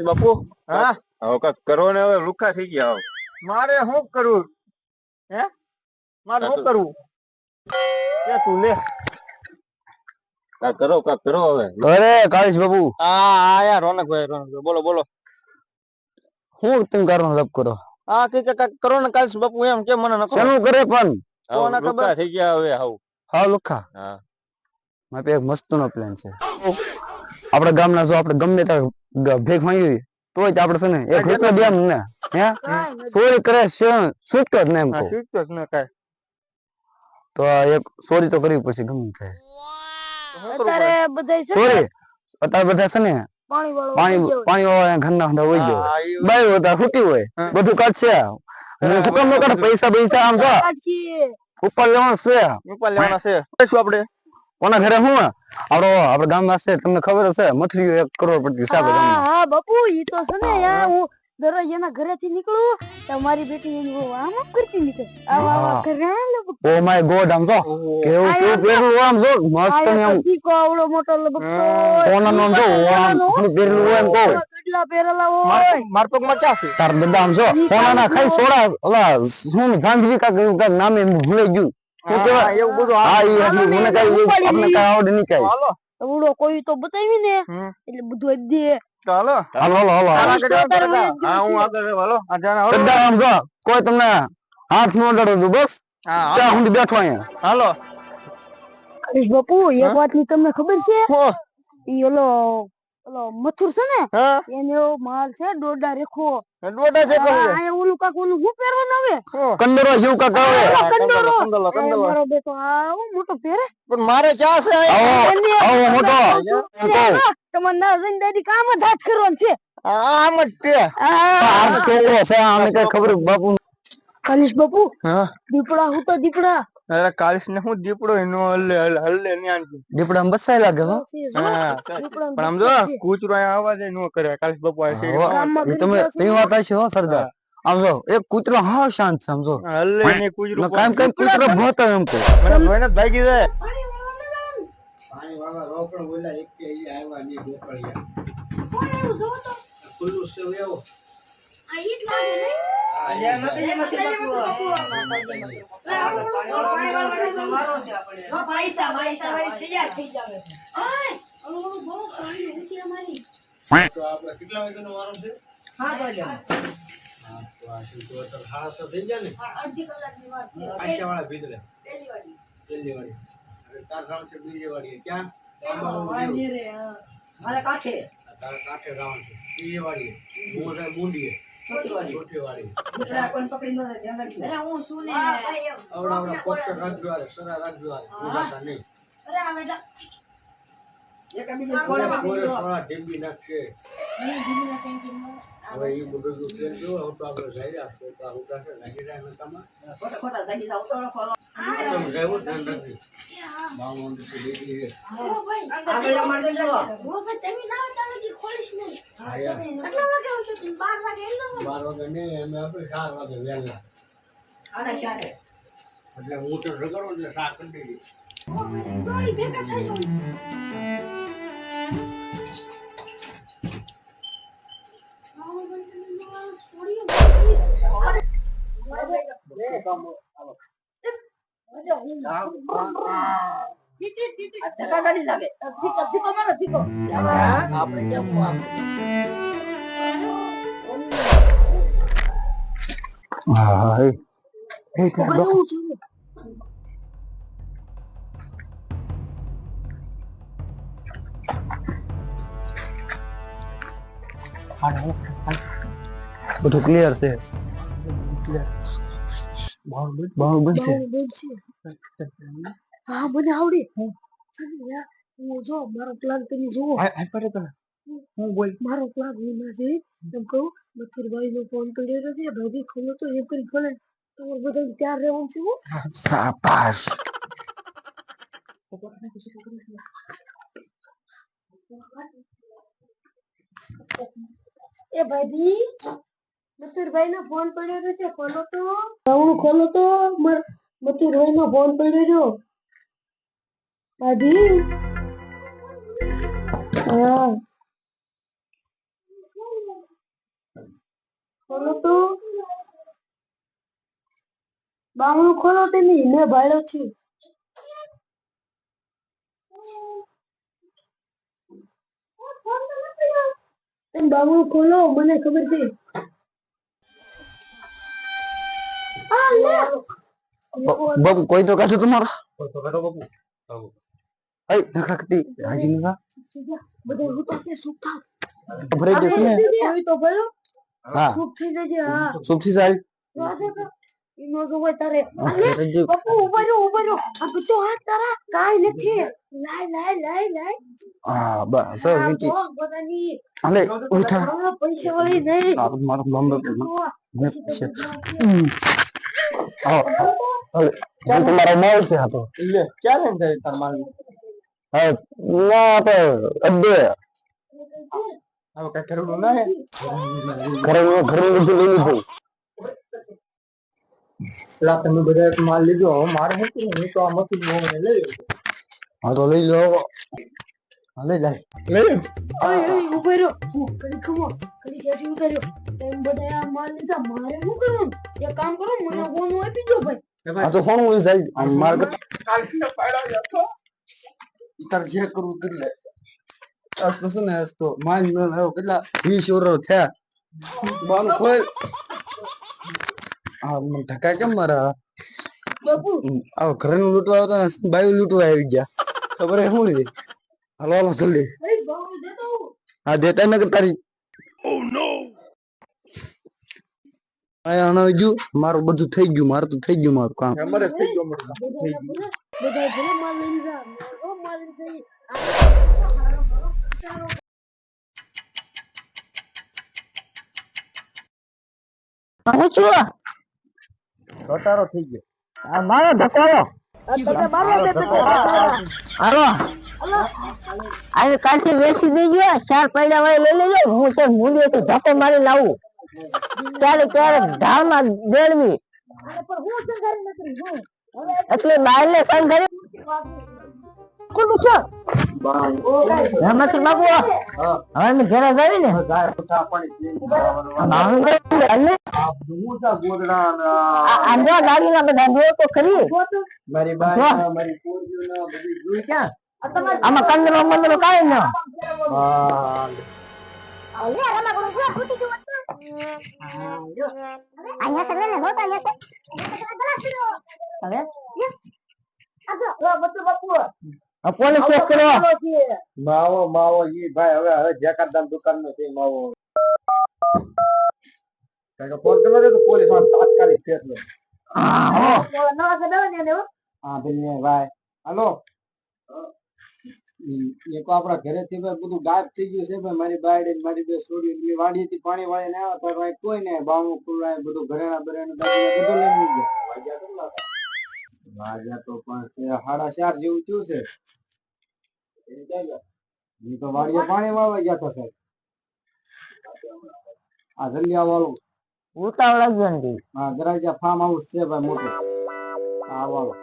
બાપુ હા? હવે કાંઈક કરો ને હવે લુખા થઈ ગયા મારે શું કરવું હે? મારે શું કરવું કે તું લે. કાંઈક કરો કાંઈક કરો હવે. અરે કાળીશ બાબુ હા હા યાર રોનકભાઈ રોનકભાઈ બોલો બોલો. હું તમે કરવાનો લપ કરો? હા કે કે કાક કરો ને કાલ બાપુ એમ કે મને ન કરો કરે પણ? લુખા થઈ ગયા હવે હાવ હા લુખા હા. મારે એક મસ્ત નો પ્લાન છે. આપડા ગામના જો આપણે ગમે ત્યાં ગ- ભેખ માંગી હોય, જ આપણે છે ને એક રૂપિયો દે એમ ને હે? સોરી કરે છે છૂટતો જ ને એમ કહું. શીખતો જ ન કાંઈ. તો એક સોરી તો કરવી પડશે ગમે થાય તો અત્યારે બધાય છે સોરી અત્યારે બધા છે ને પાણી વાળું પાણી પાણી વાળા ઘરના હોય ગયો. બાય હોતા ખૂટી હોય. બધું કાઢશે. હું હુકમ નો કાઢ પૈસા પૈસા આમ છો. ઉપર લેવાનું છે. ઉપર લેવાના છે. શું આપણે કોના ઘરે હું? આપડો આપડે ગામમાં છે તમને ખબર હશે મથરીઓ એક કરોડ પડતી છે આપડે હા ગામમાં. હા બાપુ ઈ તો છે ને યાર હું દરરોજ એના ઘરેથી નીકળું તમારી બેટી એની બહુ આમ આમ કરતી નીકળે. આવા આવા. ઘરે ઓ માય ગોડ આમ જો કેવું કેવું એમ આમ જો મસ્ત ને આમ. આમ કો આવડો મોટો. હોય. કોના આમ જો આમ પહેરલું હોય એમ કો કેટલા પેરેલા હોય. માર પગમાં ક્યાં છે? તાર બધા આમ જો કોના ના ખાઈ સોડા ઓલા હું જાંજવી કા ગયું કા નામે એમ ભૂલાઈ ગયું? એવું બધું હા હા ઈ હાલો હતી ને મને એને કાંઈ એવું ઉપાડી આપણે લઈએ. આવડે નહીં કાંઈ. હાલો. કોઈ તો બતાવી ને. એટલે બધું દે. હાલો. હાલો હાલો હાલો. આગળ જાઓ, તારે આગળ. વહી જ હા હું આગળ હાલો. આ જાણે હાલો. શ્રદ્ધા આમ જો કોઈ તમને હાથ નો અડાડો તો બસ. હા ત્યાં. સુધી બેઠો અહીંયા. હાલો. હરીશ બાપુ એક વાતની તમને ખબર છે? હો, ઈ ઓલો ઓલો મથુર છે ને? એનો માલ છે દોડા રેખો. દોઢા છે કહું આ ઓલું કાક ઓલું હું પહેરવાનું આવે હવે? કંદરો જેવું કાક આવે? કંદોરો. કંદોલો, એ કંદોલો. મારો બેટો આ હું મોટો પહેરે. પણ મારે ક્યાં છે આવો મોટો. તમે ના- દાદી કામ જ હાથ કરવાનું છે. આ આમ જ છે. આ છોકરો છે? આને કઈ ખબર બાપુ? કાલીશ બાપુ હા. દીપડા હું તો દીપડા. અરે કાલિશ ને હું દીપડો એનો હલ્લે હલ્લે ન્યાન. દીપડા બસાય લાગે હો? પણ આમ જો કૂતરો અહીંયા અવાજ નો કરે. કાલિશ બાપુ આવે તમે તે વાત હશે હો સરદાર? આમ જો એક કૂતરો હા શાંત સમજો આમ હલ્લે ને કૂતરું કામ કામ કૂતરો ભોતો એમ મને ભાગી જાય પાણી વાળા રોકડ બોલ્યા એક કે ઈ આવ્યા નહીં ઢોકળિયા ખુલ્લું છે એવો તો આપણે કેટલા વાગ્યાનો વારો છે? હા છ થઈ ગયા ને? આશા વાળા ભીતરે. પહેલી વાડી. અરે તાર રાઉન્ડ છે બીજી વાડી. ક્યાં? આંબાનું જેવું. તારા કાંઠે રાઉન્ડ છે. ત્રીજી વાડી છે નહીં. કોરે કોરે સોળા ઢીંગી નાખશે. બાર વાગે નહીં એમ આપણે ચાર વાગે વહેલા. એટલે હું તો રગડો એટલે શાક કરી બધું ક્લિયર છે. ક્લિયર છે. હા મને આવડે. હું જો મારો પ્લાન તમે જુઓ. હું બોલ. મારો પ્લાન હું એમ કહું મથુરભાઈ નો ફોન કર્યો છે ભાભી ખોલો તો એમ કરી ખોલે તમારે બધા તૈયાર રહેવાનું છે હો. એ ભાભી મથુરભાઈ નો ફોન પડ્યો છે, ખોલો તો. હું ખોલો તો. મથુરભાઈ નો ફોન પડ્યો છો ભાભી હા. ખોલો તો. બામણું ખોલો તેની મેં ભાડો છે. તમે બામણું ખોલો, મને ખબર છે. બાપુ કોઈ તો કાઢો તમારો. તો કરો બાપુ અય નખરાકતી હાજી બધા સુખ ને તો ભરો હા સુખ થઈ જજે હા. તો તો જો હોય તારે આ બધો હાથ તારા કાઈ નથી લાય લાય લાય લાય હા બસ હવે આ વીંટી. બોલ બધાની હાલે ઉઠા. પૈસા વાળી નહીં. આ મારો બંબ તો છે. હાલે હું. તમારો માલ છે આ લે ક્યારે થાય તાર માલ હા ના તો અડે હવે કઈ કરવું ના હે? ઘરે ઘરે બધું લઈ લીધું. પેલા તમે બધા માલ લીધો મારે તો આ લઈ. હા તો લઈ લો. લઈ લઈ લઉં. ઓય ઓય ઊભા રહ્યો કરી ખમો કરી ક્યાંથી ઉતાર્યો તેમ બધા આ માલ લીધા મારે શું કરવાનું એક કામ કરો મને ફોન આપી દો ભાઈ આ તો ફોન ઉડી જાય આમ માર કાલથી પાડ્યો હતો. તાર જે કરવું કરી લે આજ તો છે ને આજ તો માલ મેલ આવ્યો કેટલા વીસ ઓરો થયા બાન ખોલ આ મને ઢકા કેમ મારા બાપુ આ ઘરે નું લૂંટવા આવતા ને બાયું લૂંટવા આવી ગયા ખબર હે શું લીધી હાલો હાલો જલ્દી. અરે બાપુ દેતો હું હા દેતા ને તારી આયા આના ગયું. મારું બધું થઈ ગયું મારું તો થઈ ગયું મારું કામ. અમારે થઈ ગયો મોટો. બધા ભલે બધા ભલે માલ લઈ લીધા મેં તો માલ લઈ હું છું? થઈ ગયો. મારો ધકારો હાલો આજે કાલથી વેચી દેજો ચાર પૈડા વાળી લઈ લેજો, હું તો મૂલ્યથી ધક્કો મારી લાવું. ક્યારે ક્યારે ઢાળમાં દેડવી. એટલે બાયલે સંઘરે કોનું છે? રમત બાબુ હવે મેં આવી ને બધા તો ખરી. મારી બાઈ મારી ક્યાં? આમાં કંદરો મંદરો કાંઈ ન. હા આ પોલીસ કેસ કરો માવો માવો ઈ ભાઈ હવે હવે જેકાદાન દુકાન નો છે માવો. કારણ ફોન કરવા દે તો પોલીસમાં તાત્કાલિક ફેર લો. હા હો. હા. ભાઈ ભાઈ. હાલો. એક આપડા ઘરે થી ભાઈ બધું ગાયબ થઈ ગયું છે ભાઈ. મારી બાયડી ને મારી બે છોડી બે વાડી થી પાણી વાળી ને આવ્યા તો ભાઈ. કોઈ ને બાવણું ખુલ્લાય બધું ઘરેણા બરેણા દાગીના બધું લઈને ગયા. વાગ્યા તો પણ છે સાડા ચાર જેવું થયું છે. હું તો વાડીએ પાણી વાળવા ગયા તો સાહેબ. આ જલિયા વાળું. ઉતાવળ જ નથી હા ગરાજા ફાર્મ હાઉસ છે ભાઈ મોટું. હા વાળો.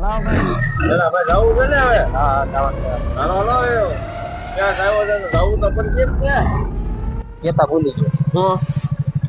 ના ભાઈ જવું છે ને હવે. હા જવાનું આવ્યો. ક્યાં આવ્યો છે? ને જવું તો પણ કેમ છે કેતા ભૂલી ગયો. હું.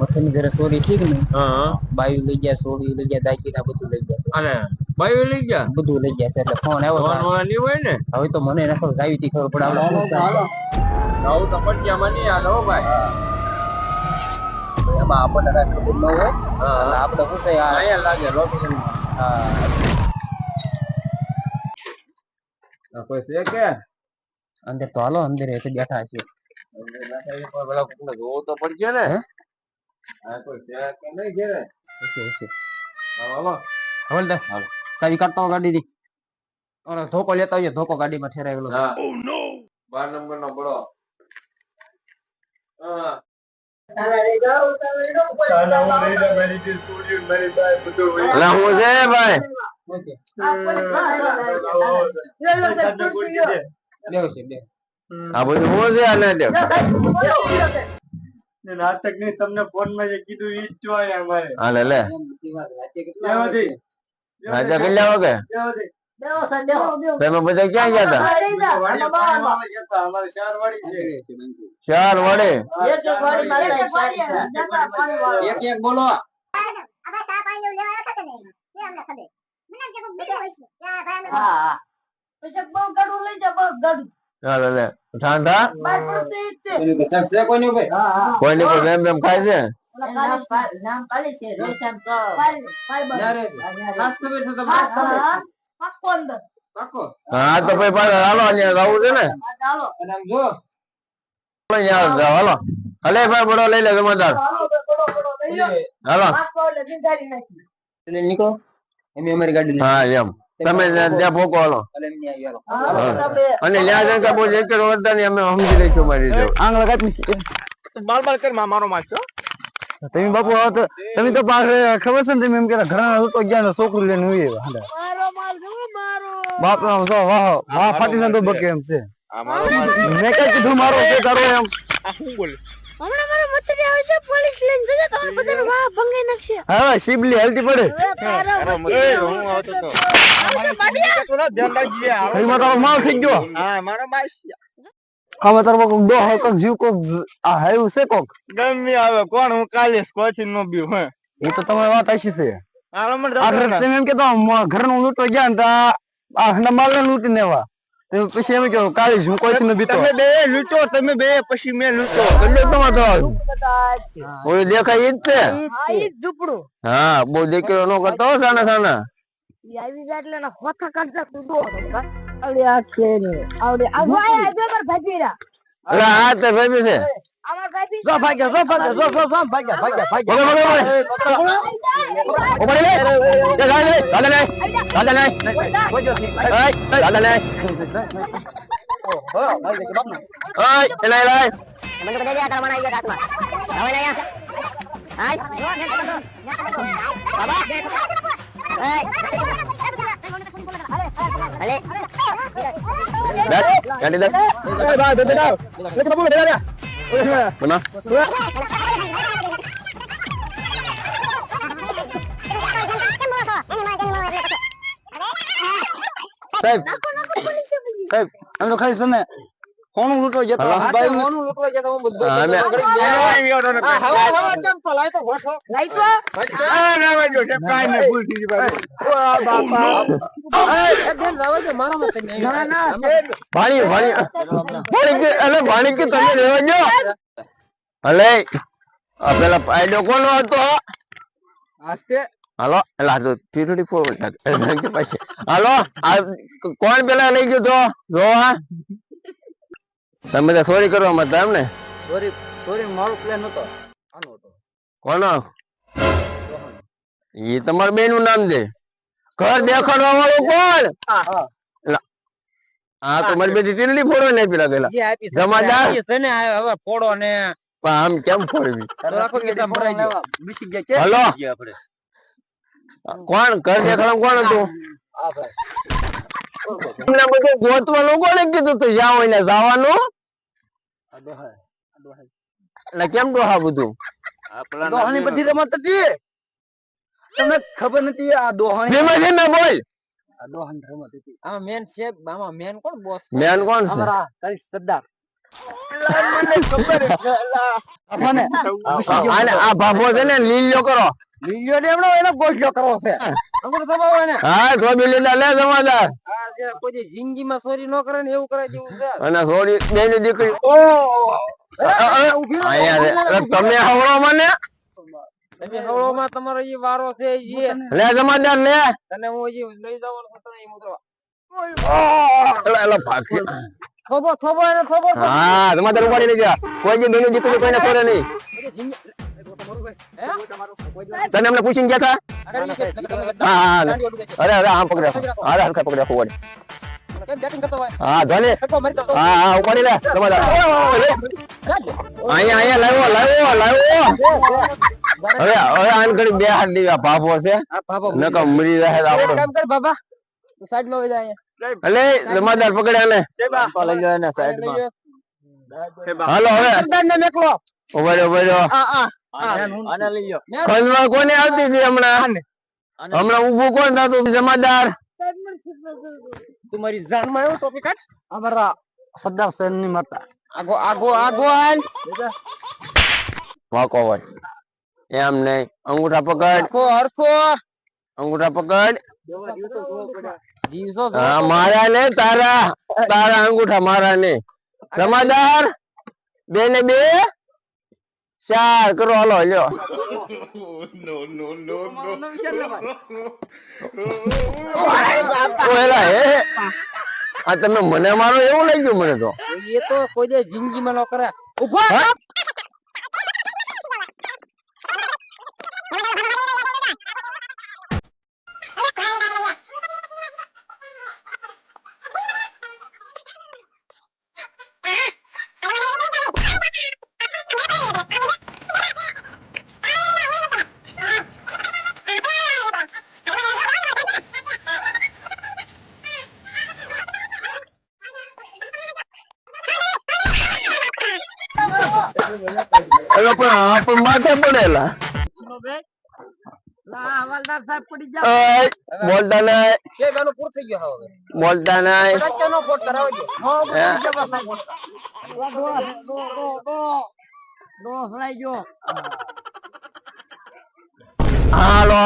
મથની ઘરે સોરી ઠીક ને? હા બાયું લઈ ગયા સોરી લઈ ગયા દાગીના બધું લઈ ગયા. અને બાયું લઈ ગયા? બધું લઈ ગયા છે એટલે ફોન આવ્યો ફોન નહીં હોય ને? હવે તો મને ખબર આવી હતી ખબર પડે આપણે શું થાય. જવું તો પટિયામાં નહીં હાલો હો ભાઈ. એમાં આપણને કાંઈ ખબર ન હોય. હા. આપણે શું થાય અહીંયા લાગે લોકેશન કોઈ છે કે? અંદર તો હાલો અંદર એક બેઠા છે. જોવું તો પડશે ને. હા? કોઈ છે કે નહીં ઘેરે હશે હશે. હાલો હવલદાર સાવી કાઢતો ગાડી ની ઓલો ધોકો લેતા આવીએ ધોકો ગાડીમાં ઠેરાવેલો છે. હા. બાર નંબર નો બળો હા અલા હું. નાટકની તમને ફોનમાં જે કીધું ઈ જ જોવાય અમારે. હાલે લે. રાજા કેટલા વાગે તમે બધા ક્યાં ગયા હતા કોઈની ખાય છે? નામ પાલી છે રોશન તો. ખાસ ખબર છે તમને? હા તો ભાઈ પાછા હાલો અહીંયા જવું છે ને. અને આમ જો. અહીંયા જાઓ, હાલો. હલે ભાઈ બડો લઈ લે. જમાદાર હાલો. નીકળો. એમ અમારી ગાડી હા એમ. તમે ત્યાં ભોકો હાલો. અને ત્યાં જઈને કાંઈ એક જ અમે સમજી લઈશું મારી આંગળા કાપી માર બાર કર મારો માસ્ટર તમે બાપુ આવો તો તમે તો પાસે ખબર છે ને તમે એમ કેતા ઘરના તો ગયા ને છોકરું લઈને ઉઈ આવ્યા મારો બાપ નો સો વાહ વાહ ફાટી સંતો બકે એમ છે. આ મારો મે કઈ કીધું મારો છે કરો એમ. આ શું બોલે? હમણાં મારો મતરી આવશે પોલીસ લઈને જજો તમને બધાને વાહ ભંગાઈ નાખશે. હા શિબલી હલતી પડે. અરે મતરી હું આવતો તો. તો ના ધ્યાન રાખજે કઈ માં માલ થઈ ગયો. હા મારો માસ્ટર તારો કોક દો હોય કોક જીવ કોક આ હાયું છે કોક? ગમે આવે કોણ હું કાલે સ્કોચ નો બીવ હે? એ તો તમારી વાત આશી છે. તમે એમ કેતો ઘરનું લૂંટવા ગયા ને તો આ માલ ને લૂંટી નેવા. તમે પછી એમ કહો કાલે હું કોઈ ને બીતો? તમે બે લૂંટો તમે બે પછી મેં લૂંટો. એટલે તમારે તો ઓય દેખાય ઈ જ છે? ઝૂપડું. હા બહુ દેખેલો નો કરતો હો સાના સાના. આવી જાય એટલે હોથા કાઢતા કૂદો આવડે આ છે ને આવડે આ ભાઈ આ બે માર ભાગીરા એટલે આ તો ભાઈ છે અમાર ભાઈ જો ભાગ્યા જો ભાગ્યા જો જો જો ભાગ્યા ભાગ્યા ભાગ્યા બોલો બોલો ઓ બડી લે લે લે લે લે લે લે લે લે લે ઓય લે લે બેટ ગાડી દે એ Balik. Dat, yang dekat. Dekat dah, dekat dah. Dekat apa dekat dah. Mana? Saib. Saib, anu kau di sana. કોણ લૂટો જતો ભાઈ કોણ લૂટો જતો બધો અમે આવ્યો ને હવે હવે કેમ તો તો ગોઠો લાય તો. આ રાવા જો કાઈ ને ભૂલ થઈ ભાઈ. ઓ તમે રહેવા જો આ પેલા પાયડો હતો? હાલો એટલે આ તો ટીટડી ફોર કોણ પેલા લઈ ગયો તો? જોવા તમે તો ચોરી કરવામાં હતા એમ ને? ચોરી ચોરી મારો પ્લાન હતો. આનો હતો. કોનો? એ તમારા બે નું નામ છે. ઘર દેખાડવા વાળું કોણ? હા તો મારી બેટી ટીનડી ફોડો ને પેલા પેલા જમાદાર. છે ને હવે ફોડો ને. આમ કેમ ફોડવી? હલો. કોણ? ઘર દેખાડવા કોણ હતું? એમને બધું ગોતવાનું કોને કીધું તો જાઓ હોય જવાનું એટલે કેમ ડોહા બધું? દોહાની બધી રમત હતી તમને ખબર નથી આ દોહાની ધીમે ધીમે બોલ. આ દોહાની રમત હતી. આમાં મેન છે આમાં મેન કોણ? બોસ મેન કોણ છે? અમારા તારી સરદાર. મને ખબર મને આ ભાભો છે ને લીલો કરો. લીલિયો ને એમનો એનો ગોઠિયો કરવો છે. એને હા થોડી લીધા કોઈ દીકરી. તમારો વારો છે એ અને હું લઈ જવાનો છું તને એ મુદ્રા થોબો થોબો એને થોબો હા જમાદાર ઉપાડી લેજા કોઈ જે બેની દીકરી કોઈને નહીં. તને અમને પૂછીને ગયા હતા. અરે અરે આમ પકડ્યા. અરે હલકા પકડ્યા ફોડ હા ધોની. હા હા ઉપાડી લે. જમાદાર અહીંયા અહીંયા લાવ્યો લાવ્યો લાવ્યો હવે હવે આન ઘડી બે હાથ દીવા ભાભો છે. નકર મરી રહે આપણો. કામ કર બાબા. સાઈડમાં વઈ જા અહીંયા. જમાદાર પકડ્યા ને. લઈ સાઈડમાં. હાલો હવે. મેકલો. લો કોને આવતી હતી હમણાં? હમણાં ઊભું કોણ થતું જમાદાર. તમારી જાનમાં આવ્યો ટોપી કાઢ. અમારા સરદાર સૈનની માતા. આગો આગો આગો હાલ વાંકો હોય. એમ નહીં. અંગૂઠા પકડ. કો હરખો. અંગૂઠા પકડ. હા મારા ને તારા તારા અંગૂઠા મારા ને જમાદાર. બે ને બે. ચાર કરો હાલો લ્યો. ઓએલા, હે હે. આ તમે મને મારો એવું લાગ્યું મને તો. એ તો કોઈ દે જિંદગીમાં ન કરે ઊભો! અરે પણ આ પણ માથે પડેલા. હાલો.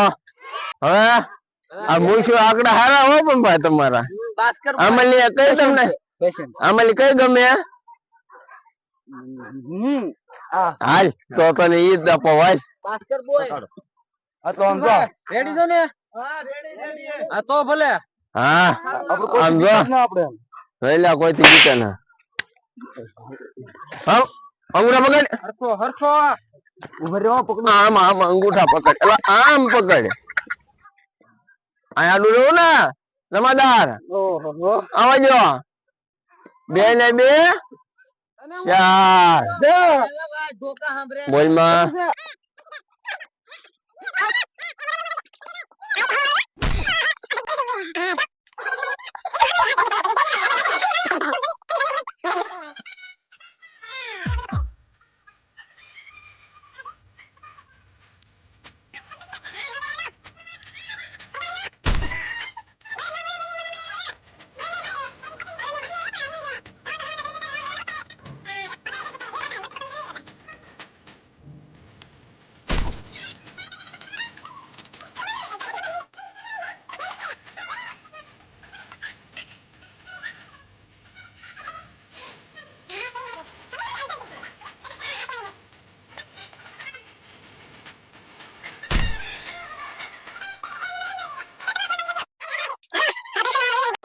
હવે? આ મૂછો આંકડા હારા હો પણ ભાઈ તમારા. અમલી કઈ તમને? અમલી કઈ ગમે? હાલ તો તને ઈ જ દપો ભાઈ ભાસ્કર બોય. આ તો આમ જો. રેડી છો ને? હા રેડી રેડી. આ તો ભલે. હા આમ જો. આપણે રહેલા કોઈ થી જીતે ના. હા અંગૂઠા પકડ. હરખો હરખો. ઊભો રહ્યો પકડ. આમ આમ અંગૂઠા પકડ. એટલે આમ પકડ. અહીંયા આડું ને જમાદાર ઓહો આવજો. બે ને બે. ચાર. ધોકા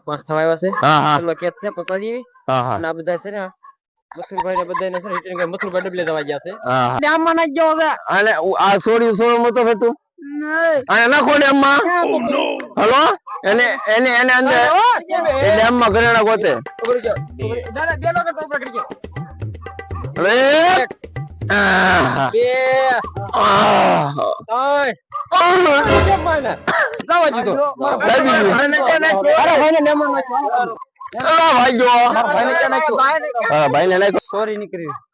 પાંચ થવા આવ્યા છે. હા હા. કેસ છે પકડી હા હા. અને આ બધા છે ને મથુરભાઈ ને બધા ને રિટર્ન મથુરભાઈ ડબલે જવા ગયા છે. હા હા. ગયો છે અને આ સોરી સોરી મતો હતું? અને નાખો ડેમમાં. હલો? એને એને એને અંદર એ ડેમમાં ઘરેણા ગોતે. દાદા બે લોકો તો પકડી ગયો. અરે બે આહ, માને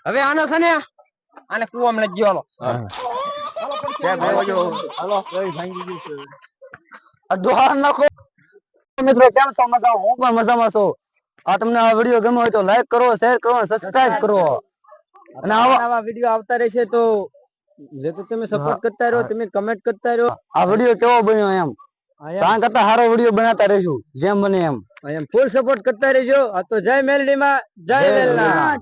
હવે આનો છે આને કુવામાં નાખી ગયો કેમ છો મજા હું પણ મજામાં છું આ તમને આ વીડિયો ગમ્યો હોય તો લાઈક કરો શેર કરો સબસ્ક્રાઇબ કરો અને આવા વીડિયો આવતા રહેશે તો જે તો તમે સપોર્ટ કરતા રહો તમે કમેન્ટ કરતા રહો. આ વિડિયો કેવો બન્યો એમ? ત્યાં કરતા સારો વિડિયો બનાવતા રહીશું જેમ બને એમ. એમ. ફૂલ સપોર્ટ કરતા રહેજો. આ તો જય મેલડીમાં જય મેલના.